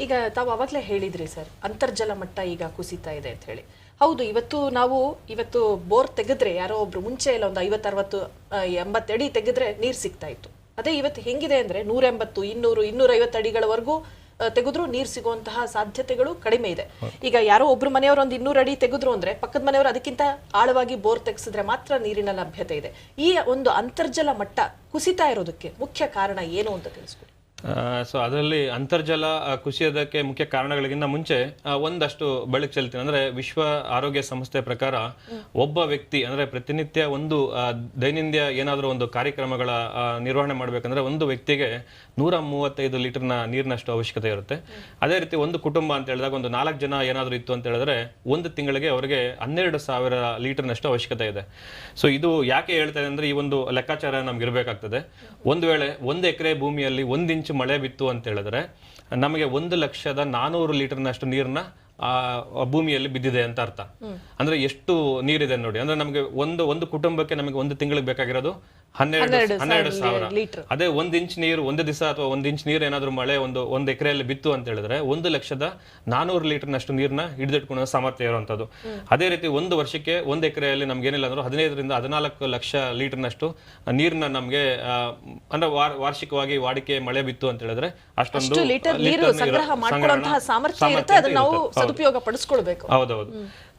ಈಗ ತಾವು ಅವಾಗಲೇ ಹೇಳಿದ್ರಿ ಸರ್, ಅಂತರ್ಜಲ ಮಟ್ಟ ಈಗ ಕುಸಿತಾ ಇದೆ ಅಂತ ಹೇಳಿ. ಹೌದು, ಇವತ್ತು ನಾವು, ಇವತ್ತು ಬೋರ್ ತೆಗೆದ್ರೆ, ಯಾರೋ ಒಬ್ರು ಮುಂಚೆ ಎಲ್ಲ ಒಂದು ಐವತ್ತರವತ್ತು ಎಂಬತ್ತು ಅಡಿ ತೆಗೆದ್ರೆ ನೀರು ಸಿಗ್ತಾ ಇತ್ತು. ಅದೇ ಇವತ್ತು ಹೆಂಗಿದೆ ಅಂದ್ರೆ ನೂರ ಎಂಬತ್ತು ಇನ್ನೂರು, ಇನ್ನೂರೈವತ್ತು ಅಡಿಗಳವರೆಗೂ ತೆಗೆದ್ರು ನೀರು ಸಿಗುವಂತಹ ಸಾಧ್ಯತೆಗಳು ಕಡಿಮೆ ಇದೆ. ಈಗ ಯಾರೋ ಒಬ್ರು ಮನೆಯವರು ಒಂದು ಇನ್ನೂರು ಅಡಿ ತೆಗೆದ್ರು ಅಂದ್ರೆ, ಪಕ್ಕದ ಮನೆಯವರು ಅದಕ್ಕಿಂತ ಆಳವಾಗಿ ಬೋರ್ ತೆಗೆಸಿದ್ರೆ ಮಾತ್ರ ನೀರಿನ ಲಭ್ಯತೆ ಇದೆ. ಈ ಒಂದು ಅಂತರ್ಜಲ ಮಟ್ಟ ಕುಸಿತಾ ಇರೋದಕ್ಕೆ ಮುಖ್ಯ ಕಾರಣ ಏನು ಅಂತ ತಿಳಿಸ್ಕೊಡಿ. ಸೊ ಅದರಲ್ಲಿ ಅಂತರ್ಜಲ ಕುಸಿಯೋದಕ್ಕೆ ಮುಖ್ಯ ಕಾರಣಗಳಿಗಿಂತ ಮುಂಚೆ ಒಂದಷ್ಟು ಬೆಳಕು ಚೆಲ್ತೀನಿ. ಅಂದ್ರೆ ವಿಶ್ವ ಆರೋಗ್ಯ ಸಂಸ್ಥೆ ಪ್ರಕಾರ ಒಬ್ಬ ವ್ಯಕ್ತಿ, ಅಂದ್ರೆ ಪ್ರತಿನಿತ್ಯ ಒಂದು ದೈನಂದಿನ ಏನಾದರೂ ಒಂದು ಕಾರ್ಯಕ್ರಮಗಳ ನಿರ್ವಹಣೆ ಮಾಡಬೇಕಂದ್ರೆ ಒಂದು ವ್ಯಕ್ತಿಗೆ ನೂರ ಮೂವತ್ತೈದು ಲೀಟರ್ನ ನೀರಿನಷ್ಟು ಅವಶ್ಯಕತೆ ಇರುತ್ತೆ. ಅದೇ ರೀತಿ ಒಂದು ಕುಟುಂಬ ಅಂತ ಹೇಳಿದಾಗ ಒಂದು ನಾಲ್ಕು ಜನ ಏನಾದರೂ ಇತ್ತು ಅಂತ ಹೇಳಿದ್ರೆ ಒಂದು ತಿಂಗಳಿಗೆ ಅವರಿಗೆ ಹನ್ನೆರಡು ಸಾವಿರ ಲೀಟರ್ನಷ್ಟು ಅವಶ್ಯಕತೆ ಇದೆ. ಸೊ ಇದು ಯಾಕೆ ಹೇಳ್ತಾ ಇದೆ ಅಂದ್ರೆ ಈ ಒಂದು ಲೆಕ್ಕಾಚಾರ ನಮ್ಗೆ ಇರಬೇಕಾಗ್ತದೆ. ಒಂದು ವೇಳೆ ಒಂದು ಎಕರೆ ಭೂಮಿಯಲ್ಲಿ ಒಂದು ಇಂಚು ಮಳೆ ಬಿತ್ತು ಅಂತ ಹೇಳಿದ್ರೆ ನಮಗೆ ಒಂದು ಲಕ್ಷದ ನಾನೂರು ಲೀಟರ್ನಷ್ಟು ನೀರನ್ನ ಆ ಭೂಮಿಯಲ್ಲಿ ಬಿದ್ದಿದೆ ಅಂತ ಅರ್ಥ. ಅಂದ್ರೆ ಎಷ್ಟು ನೀರಿದೆ ನೋಡಿ. ಅಂದ್ರೆ ನಮಗೆ ಒಂದು ಒಂದು ಕುಟುಂಬಕ್ಕೆ ನಮಗೆ ಒಂದು ತಿಂಗಳಿಗೆ ಬೇಕಾಗಿರೋದು ಹನ್ನೆರಡು ಹನ್ನೆರಡು ಸಾವಿರ ಲೀಟರ್. ಅದೇ ಒಂದ್ ಇಂಚ್ ನೀರು ಒಂದು ದಿವಸ ಅಥವಾ ಒಂದ್ ಇಂಚ್ ನೀರು ಏನಾದ್ರು ಮಳೆ ಒಂದು ಒಂದ್ ಎಕರೆಯಲ್ಲಿ ಬಿತ್ತು ಅಂತ ಹೇಳಿದ್ರೆ ಒಂದು ಲಕ್ಷದ ನಾನೂರು ಲೀಟರ್ನಷ್ಟು ನೀರನ್ನ ಹಿಡಿದಿಟ್ಕೊಳ್ಳೋ ಸಾಮರ್ಥ್ಯ ಇರುವಂತದ್ದು. ಅದೇ ರೀತಿ ಒಂದು ವರ್ಷಕ್ಕೆ ಒಂದ್ ಎಕರೆಯಲ್ಲಿ ನಮ್ಗೆ ಏನಿಲ್ಲ ಅಂದ್ರೆ ಹದಿನೈದರಿಂದ ಹದಿನಾಲ್ಕು ಲಕ್ಷ ಲೀಟರ್ನಷ್ಟು ನೀರನ್ನ ನಮ್ಗೆ ಅಂದ್ರೆ ವಾರ್ಷಿಕವಾಗಿ ವಾಡಿಕೆ ಮಳೆ ಬಿತ್ತು ಅಂತ ಹೇಳಿದ್ರೆ ಅಷ್ಟೊಂದು ಲೀಟರ್ ನೀರು ಸಂಗ್ರಹ ಮಾಡ್ಕೊಳ್ಳುವಂತಹ ಸಾಮರ್ಥ್ಯ ಇರುತ್ತೆ ಅದನ್ನ ನಾವು ಸದುಪಯೋಗ ಪಡಿಸ್ಕೊಳ್ಬೇಕು ಹೌದೌದು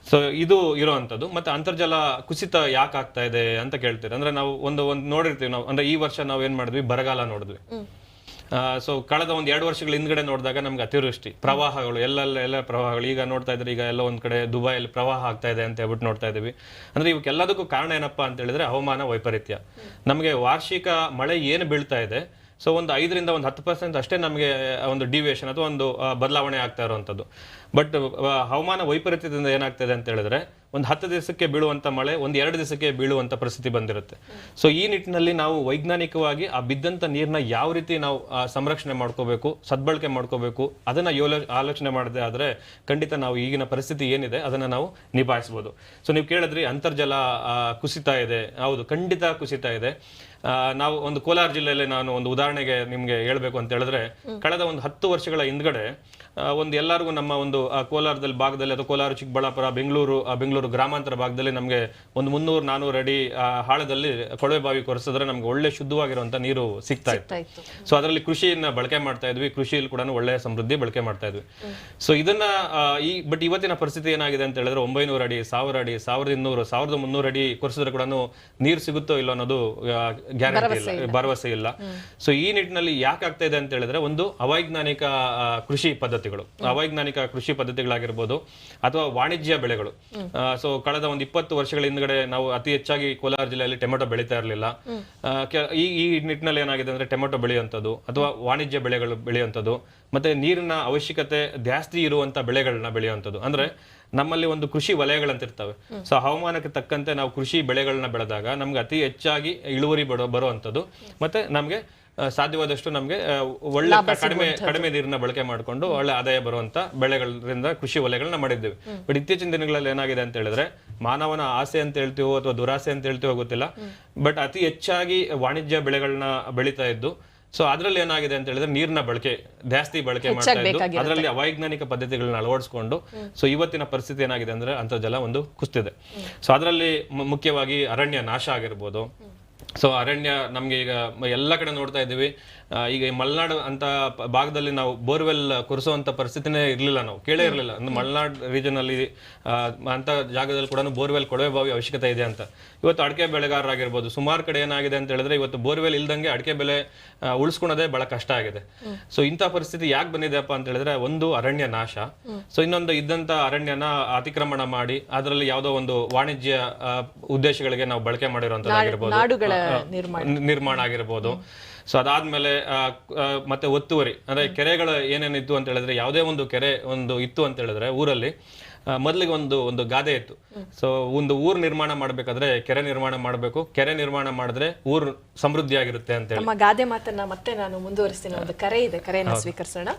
ಸೊ ಇದು ಇರುವಂತದ್ದು. ಮತ್ತೆ ಅಂತರ್ಜಲ ಕುಸಿತ ಯಾಕೆ ಆಗ್ತಾ ಇದೆ ಅಂತ ಕೇಳ್ತೀರಿ. ಅಂದ್ರೆ ನಾವು ಒಂದು ಒಂದು ನೋಡಿರ್ತೀವಿ ನಾವು. ಅಂದ್ರೆ ಈ ವರ್ಷ ನಾವು ಏನ್ ಮಾಡಿದ್ವಿ? ಬರಗಾಲ ನೋಡಿದ್ವಿ. ಸೊ ಕಳೆದ ಒಂದು ಎರಡು ವರ್ಷಗಳ ಹಿಂದ್ಗಡೆ ನೋಡಿದಾಗ ನಮ್ಗೆ ಅತಿವೃಷ್ಟಿ ಪ್ರವಾಹಗಳು ಎಲ್ಲೆಲ್ಲ ಎಲ್ಲ ಪ್ರವಾಹಗಳು. ಈಗ ನೋಡ್ತಾ ಇದ್ರೆ ಈಗ ಎಲ್ಲ ಒಂದ್ ಕಡೆ ದುಬೈಯಲ್ಲಿ ಪ್ರವಾಹ ಆಗ್ತಾ ಇದೆ ಅಂತ ಹೇಳ್ಬಿಟ್ಟು ನೋಡ್ತಾ ಇದೀವಿ ಅಂದ್ರೆ ಇವಕ್ಕೆಲ್ಲದಕ್ಕೂ ಕಾರಣ ಏನಪ್ಪಾ ಅಂತ ಹೇಳಿದ್ರೆ ಹವಾಮಾನ ವೈಪರೀತ್ಯ. ನಮಗೆ ವಾರ್ಷಿಕ ಮಳೆ ಏನು ಬೀಳ್ತಾ ಇದೆ ಸೊ ಒಂದು ಐದರಿಂದ ಒಂದು ಹತ್ತು ಪರ್ಸೆಂಟ್ ಅಷ್ಟೇ ನಮಗೆ ಒಂದು ಡಿವಿಯೇಷನ್ ಅಥವಾ ಒಂದು ಬದಲಾವಣೆ ಆಗ್ತಾ ಇರುವಂಥದ್ದು ಬಟ್ ಹವಾಮಾನ ವೈಪರೀತ್ಯದಿಂದ ಏನಾಗ್ತದೆ ಅಂತ ಹೇಳಿದ್ರೆ ಒಂದು ಹತ್ತು ದಿವಸಕ್ಕೆ ಬೀಳುವಂಥ ಮಳೆ ಒಂದು ಎರಡು ದಿವಸಕ್ಕೆ ಬೀಳುವಂಥ ಪರಿಸ್ಥಿತಿ ಬಂದಿರುತ್ತೆ. ಸೊ ಈ ನಿಟ್ಟಿನಲ್ಲಿ ನಾವು ವೈಜ್ಞಾನಿಕವಾಗಿ ಆ ಬಿದ್ದಂಥ ನೀರನ್ನ ಯಾವ ರೀತಿ ನಾವು ಆ, ಸಂರಕ್ಷಣೆ ಮಾಡ್ಕೋಬೇಕು ಸದ್ಬಳಕೆ ಮಾಡ್ಕೋಬೇಕು ಅದನ್ನ ಯೋಲ ಆಲೋಚನೆ ಮಾಡದೆ ಆದರೆ ಖಂಡಿತ ನಾವು ಈಗಿನ ಪರಿಸ್ಥಿತಿ ಏನಿದೆ ಅದನ್ನ ನಾವು ನಿಭಾಯಿಸ್ಬೋದು. ಸೊ ನೀವು ಕೇಳಿದ್ರಿ ಅಂತರ್ಜಲ ಕುಸಿತ ಇದೆ. ಹೌದು ಖಂಡಿತ ಕುಸಿತಾ ಇದೆ. ಆ, ನಾವು ಒಂದು ಕೋಲಾರ ಜಿಲ್ಲೆಯಲ್ಲಿ ನಾನು ಒಂದು ಉದಾಹರಣೆಗೆ ನಿಮ್ಗೆ ಹೇಳ್ಬೇಕು ಅಂತ ಹೇಳಿದ್ರೆ ಕಳೆದ ಒಂದು ಹತ್ತು ವರ್ಷಗಳ ಹಿಂದ್ಗಡೆ ಒಂದು ಎಲ್ಲರಿಗೂ ನಮ್ಮ ಒಂದು ಆ, ಕೋಲಾರದಲ್ಲಿ ಭಾಗದಲ್ಲಿ ಅಥವಾ ಕೋಲಾರ ಚಿಕ್ಕಬಳ್ಳಾಪುರ ಬೆಂಗಳೂರು ಬೆಂಗಳೂರು ಗ್ರಾಮಾಂತರ ಭಾಗದಲ್ಲಿ ನಮಗೆ ಒಂದು ಮುನ್ನೂರು ನಾನೂರು ಅಡಿ ಹಾಳದಲ್ಲಿ ಆಳದಲ್ಲಿ ಕೊಳವೆ ಬಾವಿ ಕೊರೆಸಿದ್ರೆ ನಮ್ಗೆ ಒಳ್ಳೆ ಶುದ್ಧವಾಗಿರುವಂತಹ ನೀರು ಸಿಗ್ತಾ ಇತ್ತು. ಸೊ ಅದರಲ್ಲಿ ಕೃಷಿಯನ್ನ ಬಳಕೆ ಮಾಡ್ತಾ ಇದ್ವಿ. ಕೃಷಿಯಲ್ಲಿ ಕೂಡ ಒಳ್ಳೆ ಸಮೃದ್ಧಿ ಬಳಕೆ ಮಾಡ್ತಾ ಇದ್ವಿ. ಸೊ ಇದನ್ನ ಈ ಬಟ್ ಇವತ್ತಿನ ಪರಿಸ್ಥಿತಿ ಏನಾಗಿದೆ ಅಂತ ಹೇಳಿದ್ರೆ ಒಂಬೈನೂರು ಅಡಿ ಸಾವಿರ ಅಡಿ ಸಾವಿರದ ಇನ್ನೂರು ಸಾವಿರದ ಮುನ್ನೂರು ಅಡಿ ಕೊರೆಸಿದ್ರೆ ಕೂಡ ನೀರು ಸಿಗುತ್ತೋ ಇಲ್ಲ ಅನ್ನೋದು ಗ್ಯಾರಂಟಿ ಇಲ್ಲ ಭರವಸೆ ಇಲ್ಲ. ಸೊ ಈ ನಿಟ್ಟಿನಲ್ಲಿ ಯಾಕೆ ಆಗ್ತಾ ಇದೆ ಅಂತ ಹೇಳಿದ್ರೆ ಒಂದು ಅವೈಜ್ಞಾನಿಕ ಕೃಷಿ ಕೃಷಿ ಪದ್ಧತಿಗಳು ಅವೈಜ್ಞಾನಿಕ ಕೃಷಿ ಪದ್ಧತಿಗಳಾಗಿರ್ಬೋದು ಅಥವಾ ವಾಣಿಜ್ಯ ಬೆಳೆಗಳು. ಸೊ ಕಳೆದ ಒಂದು ಇಪ್ಪತ್ತು ವರ್ಷಗಳ ಹಿಂದ್ಗಡೆ ನಾವು ಅತಿ ಹೆಚ್ಚಾಗಿ ಕೋಲಾರ ಜಿಲ್ಲೆಯಲ್ಲಿ ಟೊಮೆಟೊ ಬೆಳೀತಾ ಇರಲಿಲ್ಲ. ಈ ಈ ನಿಟ್ಟಿನಲ್ಲಿ ಏನಾಗಿದೆ ಅಂದ್ರೆ ಟೊಮೆಟೊ ಬೆಳೆಯುವಂಥದ್ದು ಅಥವಾ ವಾಣಿಜ್ಯ ಬೆಳೆಗಳು ಬೆಳೆಯುವಂಥದ್ದು ಮತ್ತೆ ನೀರಿನ ಅವಶ್ಯಕತೆ ಜಾಸ್ತಿ ಇರುವಂತ ಬೆಳೆಗಳನ್ನ ಬೆಳೆಯುವಂಥದ್ದು. ಅಂದ್ರೆ ನಮ್ಮಲ್ಲಿ ಒಂದು ಕೃಷಿ ವಲಯಗಳಂತ ಇರ್ತವೆ ಸೊ ಹವಾಮಾನಕ್ಕೆ ತಕ್ಕಂತೆ ನಾವು ಕೃಷಿ ಬೆಳೆಗಳನ್ನ ಬೆಳೆದಾಗ ನಮ್ಗೆ ಅತಿ ಹೆಚ್ಚಾಗಿ ಇಳುವರಿ ಬರೋ, ಬರುವಂಥದ್ದು. ಮತ್ತೆ ನಮ್ಗೆ ಸಾಧ್ಯವಾದಷ್ಟು ನಮಗೆ ಒಳ್ಳೆ ಕಡಿಮೆ ಕಡಿಮೆ ನೀರನ್ನ ಬಳಕೆ ಮಾಡಿಕೊಂಡು ಒಳ್ಳೆ ಆದಾಯ ಬರುವಂತ ಬೆಳೆಗಳಿಂದ ಕೃಷಿ ವಲಯಗಳನ್ನ ಮಾಡಿದ್ದೇವೆ. ಬಟ್ ಇತ್ತೀಚಿನ ದಿನಗಳಲ್ಲಿ ಏನಾಗಿದೆ ಅಂತ ಹೇಳಿದ್ರೆ ಮಾನವನ ಆಸೆ ಅಂತ ಹೇಳ್ತೀವೋ ಅಥವಾ ದುರಾಸೆ ಅಂತ ಹೇಳ್ತೀವೋ ಗೊತ್ತಿಲ್ಲ. ಬಟ್ ಅತಿ ಹೆಚ್ಚಾಗಿ ವಾಣಿಜ್ಯ ಬೆಳೆಗಳನ್ನ ಬೆಳೀತಾ ಇದ್ದು ಸೊ ಅದ್ರಲ್ಲಿ ಏನಾಗಿದೆ ಅಂತ ಹೇಳಿದ್ರೆ ನೀರಿನ ಬಳಕೆ ಜಾಸ್ತಿ ಬಳಕೆ ಮಾಡ್ತಾ ಇದ್ದು ಅದರಲ್ಲಿ ಅವೈಜ್ಞಾನಿಕ ಪದ್ಧತಿಗಳನ್ನ ಅಳವಡಿಸಿಕೊಂಡು ಸೊ ಇವತ್ತಿನ ಪರಿಸ್ಥಿತಿ ಏನಾಗಿದೆ ಅಂದ್ರೆ ಅಂತರ್ಜಲ ಒಂದು ಕುಸ್ತಿದೆ. ಸೊ ಅದರಲ್ಲಿ ಮುಖ್ಯವಾಗಿ ಅರಣ್ಯ ನಾಶ ಆಗಿರ್ಬೋದು ಸೊ ಅರಣ್ಯ ನಮಗೆ ಈಗ ಎಲ್ಲ ಕಡೆ ನೋಡ್ತಾ ಇದ್ದೀವಿ. ಈಗ ಈ ಮಲೆನಾಡು ಅಂತ ಭಾಗದಲ್ಲಿ ನಾವು ಬೋರ್ವೆಲ್ ಕುರಿಸುವಂತ ಪರಿಸ್ಥಿತಿನೇ ಇರಲಿಲ್ಲ ನಾವು. ಕೇಳೇ ಇರಲಿಲ್ಲ. ಅಂದ್ರೆ ಮಲೆನಾಡ್ ರೀಜನ್ ಅಲ್ಲಿ ಅಂತ ಜಾಗದಲ್ಲಿ ಕೂಡ ಬೋರ್ವೆಲ್ ಕೊಳವೆ ಬಾವಿ ಅವಶ್ಯಕತೆ ಇದೆ ಅಂತ. ಇವತ್ತು ಅಡಿಕೆ ಬೆಳೆಗಾರರಾಗಿರ್ಬೋದು ಸುಮಾರು ಕಡೆ ಏನಾಗಿದೆ ಅಂತ ಹೇಳಿದ್ರೆ ಇವತ್ತು ಬೋರ್ವೆಲ್ ಇಲ್ದಂಗೆ ಅಡಿಕೆ ಬೆಲೆ ಉಳಿಸ್ಕೊಳ್ಳೋದೇ ಉಳಿಸ್ಕೊಳೋದೇ ಬಹಳ ಕಷ್ಟ ಆಗಿದೆ. ಸೊ ಇಂಥ ಪರಿಸ್ಥಿತಿ ಯಾಕೆ ಬಂದಿದೆಯಪ್ಪ ಅಂತ ಹೇಳಿದ್ರೆ ಒಂದು ಅರಣ್ಯ ನಾಶ. ಸೊ ಇನ್ನೊಂದು ಇದ್ದಂತ ಅರಣ್ಯನ ಅತಿಕ್ರಮಣ ಮಾಡಿ ಅದರಲ್ಲಿ ಯಾವುದೋ ಒಂದು ವಾಣಿಜ್ಯ ಉದ್ದೇಶಗಳಿಗೆ ನಾವು ಬಳಕೆ ಮಾಡಿರುವಂತದ್ದಾಗಿರ್ಬೋದು. ನಿರ್ಮಾಣ. ನಿರ್ಮಾಣ ಆಗಿರ್ಬೋದು. ಸೊ ಅದಾದ್ಮೇಲೆ ಮತ್ತೆ ಒತ್ತುವರಿ ಅಂದ್ರೆ ಕೆರೆಗಳು ಏನೇನಿತ್ತು ಅಂತ ಹೇಳಿದ್ರೆ ಯಾವುದೇ ಒಂದು ಕೆರೆ ಒಂದು ಇತ್ತು ಅಂತ ಹೇಳಿದ್ರೆ ಊರಲ್ಲಿ ಮೊದಲಿಗೆ ಒಂದು ಒಂದು ಗಾದೆ ಇತ್ತು. ಸೊ ಒಂದು ಊರ್ ನಿರ್ಮಾಣ ಮಾಡ್ಬೇಕಾದ್ರೆ ಕೆರೆ ನಿರ್ಮಾಣ ಮಾಡಬೇಕು. ಕೆರೆ ನಿರ್ಮಾಣ ಮಾಡಿದ್ರೆ ಊರು ಸಮೃದ್ಧಿಯಾಗಿರುತ್ತೆ ಅಂತ ಹೇಳಿ. ನಮ್ಮ ಗಾದೆ ಮಾತನ್ನ ಮತ್ತೆ ನಾನು ಮುಂದುವರಿಸ್ತೀನಿ. ಒಂದು ಕರೆ ಇದೆ ಕರೆಯನ್ನು ಸ್ವೀಕರಿಸೋಣ.